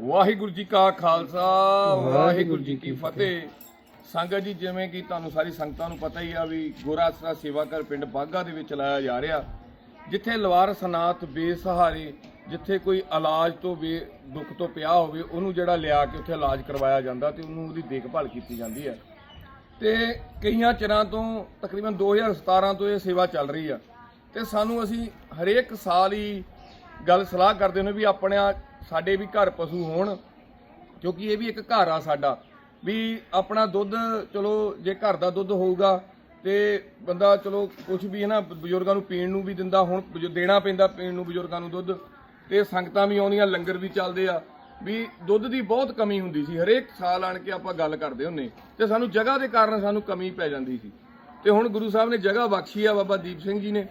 ਵਾਹਿਗੁਰੂ ਜੀ ਕਾ ਖਾਲਸਾ ਵਾਹਿਗੁਰੂ ਜੀ ਕੀ ਫਤਿਹ। ਸੰਗਤ ਜੀ ਜਿਵੇਂ ਕਿ ਤੁਹਾਨੂੰ ਸਾਰੀ ਸੰਗਤਾਂ ਨੂੰ ਪਤਾ ਹੀ ਆ ਵੀ ਗੋਰਾ ਆਸਰਾ ਸੇਵਾ ਕਰ ਪਿੰਡ ਬਾਗਾ ਦੇ ਵਿੱਚ ਲਾਇਆ ਜਾ ਰਿਹਾ। ਜਿੱਥੇ ਲਵਾਰ ਸਨਾਤ ਬੇਸਹਾਰੇ ਜਿੱਥੇ ਕੋਈ ਇਲਾਜ ਤੋਂ ਬੇ ਦੁੱਖ ਤੋਂ ਪਿਆ ਹੋਵੇ ਉਹਨੂੰ ਜਿਹੜਾ ਲਿਆ ਕੇ ਉੱਥੇ ਇਲਾਜ ਕਰਵਾਇਆ ਜਾਂਦਾ ਤੇ ਉਹਨੂੰ ਉਹਦੀ ਦੇਖਭਾਲ ਕੀਤੀ ਜਾਂਦੀ ਹੈ। ਤੇ ਕਈਆਂ ਚਿਰਾਂ ਤੋਂ ਤਕਰੀਬਨ 2017 ਤੋਂ ਇਹ ਸੇਵਾ ਚੱਲ ਰਹੀ ਆ। ਤੇ ਸਾਨੂੰ ਅਸੀਂ ਹਰੇਕ ਸਾਲ ਹੀ ਗੱਲ ਸਲਾਹ ਕਰਦੇ ਨੇ ਵੀ ਆਪਣੇ ਸਾਡੇ ਵੀ ਘਰ ਪਸ਼ੂ ਹੋਣ, ਕਿਉਂਕਿ ਇਹ ਵੀ ਇੱਕ ਘਰ ਆ ਸਾਡਾ, ਵੀ ਆਪਣਾ ਦੁੱਧ, ਚਲੋ, ਜੇ ਘਰ ਦਾ ਦੁੱਧ ਹੋਊਗਾ ਤੇ ਬੰਦਾ, ਚਲੋ ਕੁਝ ਵੀ ਹੈ ਨਾ, ਬਜ਼ੁਰਗਾਂ ਨੂੰ ਪੀਣ ਨੂੰ ਵੀ ਦਿੰਦਾ, ਹੁਣ ਦੇਣਾ ਪੈਂਦਾ ਪੀਣ ਨੂੰ ਬਜ਼ੁਰਗਾਂ ਨੂੰ ਦੁੱਧ, ਤੇ ਸੰਗਤਾਂ ਵੀ ਆਉਂਦੀਆਂ, ਲੰਗਰ ਵੀ ਚੱਲਦੇ ਆ, ਵੀ ਦੁੱਧ ਦੀ ਬਹੁਤ ਕਮੀ ਹੁੰਦੀ ਸੀ, ਹਰੇਕ ਸਾਲ ਆਣ ਕੇ ਆਪਾਂ ਗੱਲ ਕਰਦੇ ਹੁੰਨੇ, ਤੇ ਸਾਨੂੰ ਜਗ੍ਹਾ ਦੇ ਕਾਰਨ ਸਾਨੂੰ ਕਮੀ ਪੈ ਜਾਂਦੀ ਸੀ, ਤੇ ਹੁਣ ਗੁਰੂ ਸਾਹਿਬ ਨੇ ਜਗ੍ਹਾ ਬਖਸ਼ੀ ਆ ਬਾਬਾ ਦੀਪ ਸਿੰਘ ਜੀ ਨੇ,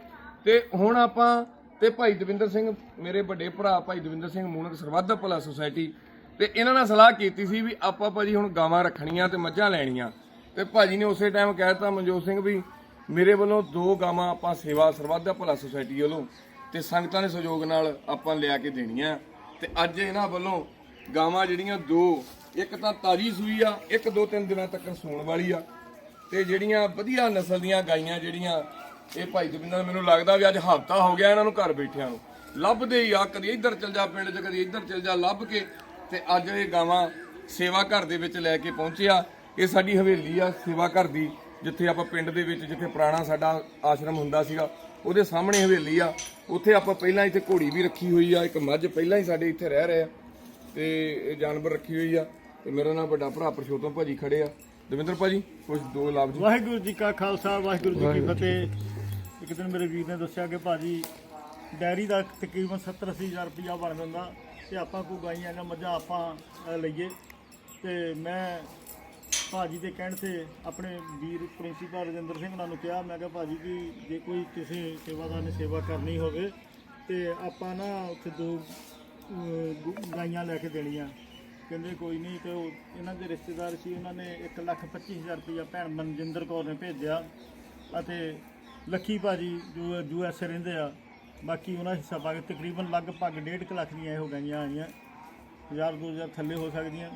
ਤੇ ਹੁਣ ਆਪਾਂ ਤੇ ਭਾਈ ਦਵਿੰਦਰ ਸਿੰਘ, ਮੇਰੇ ਵੱਡੇ ਭਰਾ ਭਾਈ ਦਵਿੰਦਰ ਸਿੰਘ ਮੂਨਕ ਸਰਬੱਤ ਭਲਾ ਸੁਸਾਇਟੀ ਤੇ ਇਹਨਾਂ ਨਾਲ ਸਲਾਹ ਕੀਤੀ ਸੀ ਵੀ ਆਪਾਂ ਭਾਜੀ ਹੁਣ ਗਾਵਾਂ ਰੱਖਣੀਆਂ ਤੇ ਮੱਝਾਂ ਲੈਣੀਆਂ। ਤੇ ਭਾਜੀ ਨੇ ਉਸੇ ਟਾਈਮ ਕਹਿ ਦਿੱਤਾ ਮਨਜੋਤ ਸਿੰਘ ਵੀ ਮੇਰੇ ਵੱਲੋਂ ਦੋ ਗਾਵਾਂ ਆਪਾਂ ਸੇਵਾ ਸਰਬੱਤ ਭਲਾ ਸੁਸਾਇਟੀ ਵੱਲੋਂ ਤੇ ਸੰਗਤਾਂ ਦੇ ਸਹਿਯੋਗ ਨਾਲ ਆਪਾਂ ਲਿਆ ਕੇ ਦੇਣੀਆਂ। ਤੇ ਅੱਜ ਇਹਨਾਂ ਵੱਲੋਂ ਗਾਵਾਂ ਜਿਹੜੀਆਂ ਦੋ, ਇੱਕ ਤਾਂ ਤਾਜੀ ਸੂਈ ਆ, ਇੱਕ ਦੋ ਤਿੰਨ ਦਿਨਾਂ ਤੱਕ ਸੂਣ ਵਾਲੀ ਆ। ਤੇ ਜਿਹੜੀਆਂ ਵਧੀਆ ਨਸਲ ਦੀਆਂ ਗਾਈਆਂ ਜਿਹੜੀਆਂ ਇਹ ਭਾਈ ਦਵਿੰਦਰ ਮੈਨੂੰ ਲੱਗਦਾ ਵੀ ਅੱਜ ਹਫਤਾ ਹੋ ਗਿਆ ਇਹਨਾਂ ਨੂੰ ਘਰ ਬੈਠਿਆਂ ਨੂੰ। ਲੱਭਦੇ ਹੀ ਆ ਕਦੀ ਇੱਧਰ ਚਲ ਜਾ ਪਿੰਡ 'ਚ ਕਦੀ ਇੱਧਰ ਚਲ ਜਾ ਲੱਭ ਕੇ। ਤੇ ਅੱਜ ਇਹ ਗਾਵਾਂ ਸੇਵਾ ਘਰ ਦੇ ਵਿੱਚ ਲੈ ਕੇ ਪਹੁੰਚਿਆ। ਇਹ ਸਾਡੀ ਹਵੇਲੀ ਆ ਸੇਵਾ ਘਰ ਦੀ ਜਿੱਥੇ ਆਪਾਂ ਪਿੰਡ ਦੇ ਵਿੱਚ ਜਿੱਥੇ ਪੁਰਾਣਾ ਸਾਡਾ ਆਸ਼ਰਮ ਹੁੰਦਾ ਸੀਗਾ ਉਹਦੇ ਸਾਹਮਣੇ ਹਵੇਲੀ ਆ। ਉੱਥੇ ਆਪਾਂ ਪਹਿਲਾਂ ਇੱਥੇ ਘੋੜੀ ਵੀ ਰੱਖੀ ਹੋਈ ਆ ਇੱਕ ਮੱਝ ਪਹਿਲਾਂ ਹੀ ਸਾਡੇ ਇੱਥੇ ਰਹਿ ਰਹੇ ਆ। ਤੇ ਇਹ ਜਾਨਵਰ ਰੱਖੀ ਹੋਈ ਆ ਤੇ ਮੇਰਾ ਨਾਮ ਵੱਡਾ ਭਰਾ ਪਰਸ਼ੋਤਮ ਭਾਜੀ ਖੜੇ ਆ। ਦਵਿੰਦਰ ਭਾਜੀ ਕੁਝ ਦੋ ਲਫ਼ਜ਼ ਵਾਹਿਗੁਰੂ ਜੀ ਕਾ ਖਾਲਸਾ ਵਾਹਿਗੁਰੂ ਜੀ ਕੀ ਫਤਿਹ। ਇੱਕ ਦਿਨ ਮੇਰੇ ਵੀਰ ਨੇ ਦੱਸਿਆ ਕਿ ਭਾਜੀ ਡੈਰੀ ਦਾ ਤਕਰੀਬਨ 70 ਅੱਸੀ ਹਜ਼ਾਰ ਰੁਪਇਆ ਬਣ ਜਾਂਦਾ ਤੇ ਆਪਾਂ ਕੋਈ ਗਾਈਆਂ ਜਾਂ ਮੱਝਾਂ ਆਪਾਂ ਲਈਏ। ਤੇ ਮੈਂ ਭਾਜੀ ਦੇ ਕਹਿਣ ਤੇ ਆਪਣੇ ਵੀਰ ਪ੍ਰਿੰਸੀਪਲ ਰਜਿੰਦਰ ਸਿੰਘ ਉਹਨਾਂ ਨੂੰ ਕਿਹਾ। ਮੈਂ ਕਿਹਾ, ਭਾਜੀ ਕਿ ਜੇ ਕੋਈ ਕਿਸੇ ਸੇਵਾਦਾਰ ਨੇ ਸੇਵਾ ਕਰਨੀ ਹੋਵੇ ਤੇ ਆਪਾਂ ਨਾ ਉੱਥੇ ਦੋ ਗਾਈਆਂ ਲੈ ਕੇ ਦੇਣੀਆਂ। ਕਹਿੰਦੇ, ਕੋਈ ਨਹੀਂ। ਤੇ ਉਹ ਇਹਨਾਂ ਦੇ ਰਿਸ਼ਤੇਦਾਰ ਸੀ, ਉਹਨਾਂ ਨੇ 1 ਲੱਖ 25 ਹਜ਼ਾਰ ਰੁਪਇਆ ਭੈਣ ਮਨਜਿੰਦਰ ਕੌਰ ਨੇ ਭੇਜਿਆ ਅਤੇ ਲੱਖੀ ਭਾਜੀ ਜੋ ਯੂ ਐਸ ਰਹਿੰਦੇ ਆ, ਬਾਕੀ ਉਹਨਾਂ ਹਿੱਸਾ ਪਾ ਕੇ ਤਕਰੀਬਨ ਲਗਭਗ 1.5 ਲੱਖ ਦੀਆਂ ਇਹੋ ਗਾਈਆਂ ਆਈਆਂ ਹਜ਼ਾਰ, ਦੋ ਹਜ਼ਾਰ ਥੱਲੇ ਹੋ ਸਕਦੀਆਂ।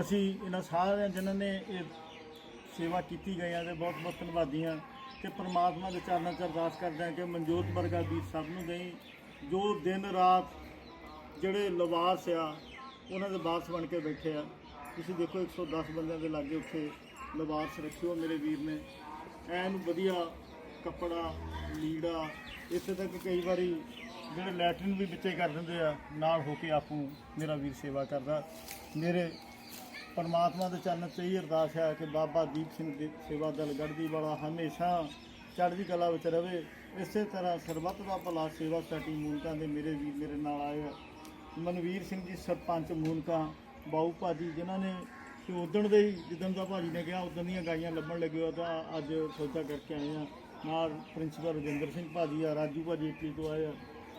ਅਸੀਂ ਇਹਨਾਂ ਸਾਰਿਆਂ ਜਿਨ੍ਹਾਂ ਨੇ ਇਹ ਸੇਵਾ ਕੀਤੀ ਗਈਆਂ ਦੇ ਬਹੁਤ ਬਹੁਤ ਧੰਨਵਾਦੀ ਧੰਨਵਾਦੀਆਂ। ਤੇ ਪ੍ਰਮਾਤਮਾ ਦੇ ਚਰਨਾਂ 'ਚ ਅਰਦਾਸ ਕਰਦੇ ਹਾਂ ਕਿ ਮਨਜੋਤ ਵਰਗਾ ਵੀਰ ਸਭ ਨੂੰ ਦੇਈ। ਜੋ ਦਿਨ ਰਾਤ ਜਿਹੜੇ ਲਵਾਸ ਆ, ਉਹਨਾਂ ਦੇ ਬਾਸ ਬਣ ਕੇ ਬੈਠੇ ਆ। ਤੁਸੀਂ ਦੇਖੋ 110 ਬੰਦਿਆਂ ਦੇ ਲਾਗੇ ਉੱਥੇ ਲਵਾਸ ਰੱਖਿਓ ਮੇਰੇ ਵੀਰ ਨੇ। ਐਨ ਵਧੀਆ ਕੱਪੜਾ, ਲੀੜਾ, ਇੱਥੇ ਤੱਕ ਕਈ ਵਾਰੀ ਜਿਹੜੇ ਲੈਟਰਨ ਵੀ ਵਿੱਚੇ ਕਰ ਦਿੰਦੇ ਆ, ਨਾਲ ਹੋ ਕੇ ਆਪੂ ਮੇਰਾ ਵੀਰ ਸੇਵਾ ਕਰਦਾ। ਮੇਰੇ ਪਰਮਾਤਮਾ ਦੇ ਚਰਨ ਤੇ ਹੀ ਅਰਦਾਸ ਹੈ ਕਿ ਬਾਬਾ ਦੀਪ ਸਿੰਘ ਦੇ ਸੇਵਾ ਦਲ ਗੜਦੀ ਵਾਲਾ ਹਮੇਸ਼ਾ ਚੜ੍ਹਦੀ ਕਲਾ ਵਿੱਚ ਰਵੇ। ਇਸੇ ਤਰ੍ਹਾਂ ਸਰਬੱਤ ਦਾ ਭਲਾ ਸੇਵਾ ਸਾਡੀ ਮੂਲਕਾਂ ਦੇ ਮੇਰੇ ਵੀਰ ਮੇਰੇ ਨਾਲ ਆਏ ਆ। ਮਨਵੀਰ ਸਿੰਘ ਜੀ, ਸਰਪੰਚ ਮੂਲਕਾਂ, ਬਾਊ ਭਾਜੀ, ਜਿਨ੍ਹਾਂ ਨੇ ਕਿ ਉਦਣ ਦੇ ਹੀ ਜਿੱਦਣ ਦਾ ਭਾਜੀ ਨੇ ਕਿਹਾ, ਉਦਣ ਦੀਆਂ ਗਾਈਆਂ ਲੱਭਣ ਲੱਗੇ ਉਹ ਤਾਂ ਅੱਜ ਸੋਚਾ ਕਰਕੇ ਆਏ ਆ। ਨਾਲ ਪ੍ਰਿੰਸੀਪਲ ਰਜਿੰਦਰ ਸਿੰਘ ਭਾਜੀ ਆ ਰਾਜੂ ਭਾਜੀ ਇਟਲੀ ਤੋਂ ਆਏ ਆ।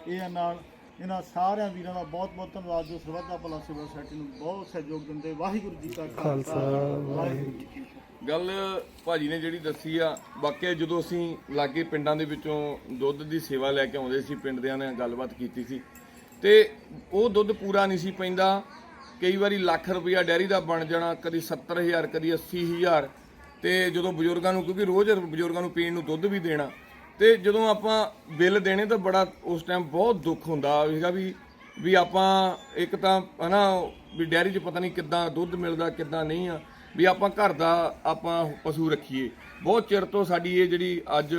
ਇਹ ਆ ਨਾਲ ਇਹਨਾਂ ਸਾਰਿਆਂ ਵੀਰਾਂ ਦਾ ਬਹੁਤ ਬਹੁਤ ਧੰਨਵਾਦ ਜੋ ਸਰਬੱਤ ਦਾ ਭਲਾ ਸੇਵਾ ਸੋਸਾਇਟੀ ਨੂੰ ਬਹੁਤ ਸਹਿਯੋਗ ਦਿੰਦੇ। ਵਾਹਿਗੁਰੂ ਜੀ ਕਾ ਖਾਲਸਾ। ਵਾਹਿਗੁਰੂ ਜੀ ਕੀ ਫਤਿਹ। ਗੱਲ ਭਾਜੀ ਨੇ ਜਿਹੜੀ ਦੱਸੀ ਆ ਵਾਕਿਆ ਜਦੋਂ ਅਸੀਂ ਲਾਗੇ ਪਿੰਡਾਂ ਦੇ ਵਿੱਚੋਂ ਦੁੱਧ ਦੀ ਸੇਵਾ ਲੈ ਕੇ ਆਉਂਦੇ ਸੀ ਪਿੰਡ ਦਿਆਂ ਨੇ ਗੱਲਬਾਤ ਕੀਤੀ ਸੀ ਤੇ ਉਹ ਦੁੱਧ ਪੂਰਾ ਨਹੀਂ ਸੀ ਪੈਂਦਾ। ਕਈ ਵਾਰੀ ਲੱਖ ਰੁਪਇਆ ਡੈਰੀ ਦਾ ਬਣ ਜਾਣਾ ਕਦੀ 70000 ਕਦੀ 80000 ਤੇ ਜਦੋਂ ਬਜ਼ੁਰਗਾਂ ਨੂੰ, ਕਿਉਂਕਿ ਰੋਜ਼ ਬਜ਼ੁਰਗਾਂ ਨੂੰ ਪੀਣ ਨੂੰ ਦੁੱਧ ਵੀ ਦੇਣਾ, ਤੇ ਜਦੋਂ ਆਪਾਂ ਬਿੱਲ ਦੇਣੇ ਤਾਂ ਬੜਾ ਉਸ ਟਾਈਮ ਬਹੁਤ ਦੁੱਖ ਹੁੰਦਾ ਸੀਗਾ ਵੀ ਵੀ ਆਪਾਂ ਇੱਕ ਤਾਂ ਹਨਾ, ਵੀ ਡੈਰੀ 'ਚ ਪਤਾ ਨਹੀਂ ਕਿੱਦਾਂ ਦੁੱਧ ਮਿਲਦਾ, ਕਿੱਦਾਂ ਨਹੀਂ ਆ, ਵੀ ਆਪਾਂ ਘਰ ਦਾ ਆਪਾਂ ਪਸ਼ੂ ਰੱਖੀਏ। ਬਹੁਤ ਚਿਰ ਤੋਂ ਸਾਡੀ ਇਹ ਜਿਹੜੀ ਅੱਜ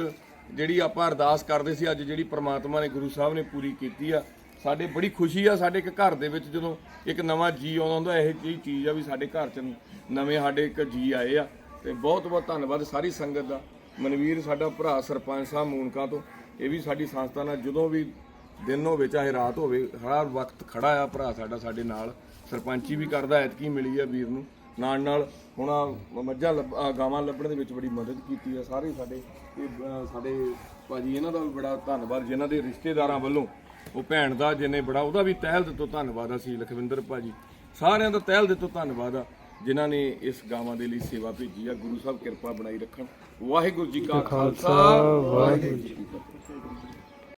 ਜਿਹੜੀ ਆਪਾਂ ਅਰਦਾਸ ਕਰਦੇ ਸੀ, ਅੱਜ ਜਿਹੜੀ ਪ੍ਰਮਾਤਮਾ ਨੇ, ਗੁਰੂ ਸਾਹਿਬ ਨੇ ਪੂਰੀ ਕੀਤੀ ਆ, ਸਾਡੇ ਬੜੀ ਖੁਸ਼ੀ ਆ, ਸਾਡੇ ਇੱਕ ਘਰ ਦੇ ਵਿੱਚ ਜਦੋਂ ਇੱਕ ਨਵਾਂ ਜੀ ਆਉਂਦਾ ਹੁੰਦਾ, ਇਹ ਜਿਹੀ ਚੀਜ਼ ਆ ਵੀ ਸਾਡੇ ਘਰ 'ਚ ਨਵੇਂ ਸਾਡੇ ਇੱਕ ਜੀ ਆਏ ਆ। ਤੇ ਬਹੁਤ ਬਹੁਤ ਧੰਨਵਾਦ ਸਾਰੀ ਸੰਗਤ ਦਾ। ਮਨਵੀਰ ਸਾਡਾ ਭਰਾ ਸਰਪੰਚ ਸਾਹਿਬ ਮੂਨਕਾ ਤੋਂ, ਇਹ ਵੀ ਸਾਡੀ ਸੰਸਥਾ ਨਾਲ ਜਦੋਂ ਵੀ ਦਿਨ ਹੋਵੇ, ਚਾਹੇ ਰਾਤ ਹੋਵੇ, ਹਰ ਵਕਤ ਖੜਾ ਆ ਭਰਾ ਸਾਡਾ ਸਾਡੇ ਨਾਲ। ਸਰਪੰਚੀ ਵੀ ਕਰਦਾ, ਐਤਕੀ ਮਿਲੀ ਆ ਵੀਰ ਨੂੰ। ਨਾਲ ਨਾਲ ਹੁਣ ਮੱਝਾਂ ਲੱਭ- ਗਾਵਾਂ ਲੱਭਣ ਦੇ ਵਿੱਚ ਬੜੀ ਮਦਦ ਕੀਤੀ ਆ ਸਾਰੇ ਸਾਡੇ। ਇਹ ਅਹ ਸਾਡੇ ਭਾਜੀ, ਇਹਨਾਂ ਦਾ ਵੀ ਬੜਾ ਧੰਨਵਾਦ, ਜਿਨ੍ਹਾਂ ਦੇ ਰਿਸ਼ਤੇਦਾਰਾਂ ਵੱਲੋਂ। ਉਹ ਭੈਣ ਦਾ ਜਿਹਨੇ ਬੜਾ, ਉਹਦਾ ਵੀ ਤਹਿਲ ਦਿੱਤੋਂ ਤੋਂ ਧੰਨਵਾਦ ਅਸੀਂ ਲਖਵਿੰਦਰ ਭਾਜੀ। ਸਾਰਿਆਂ ਦਾ ਤਹਿਲ ਦਿੱਤੋਂ ਧੰਨਵਾਦ ਆ। ਜਿਨ੍ਹਾਂ ਨੇ ਇਸ ਗਾਵਾਂ ਦੇ ਲਈ ਸੇਵਾ ਭੇਜੀ ਆ ਗੁਰੂ ਸਾਹਿਬ ਕਿਰਪਾ ਬਣਾਈ ਰੱਖਣ। ਵਾਹਿਗੁਰੂ ਜੀ ਕਾ ਖਾਲਸਾ ਵਾਹਿਗੁਰੂ ਜੀ ਕੀ ਫਤਿਹ।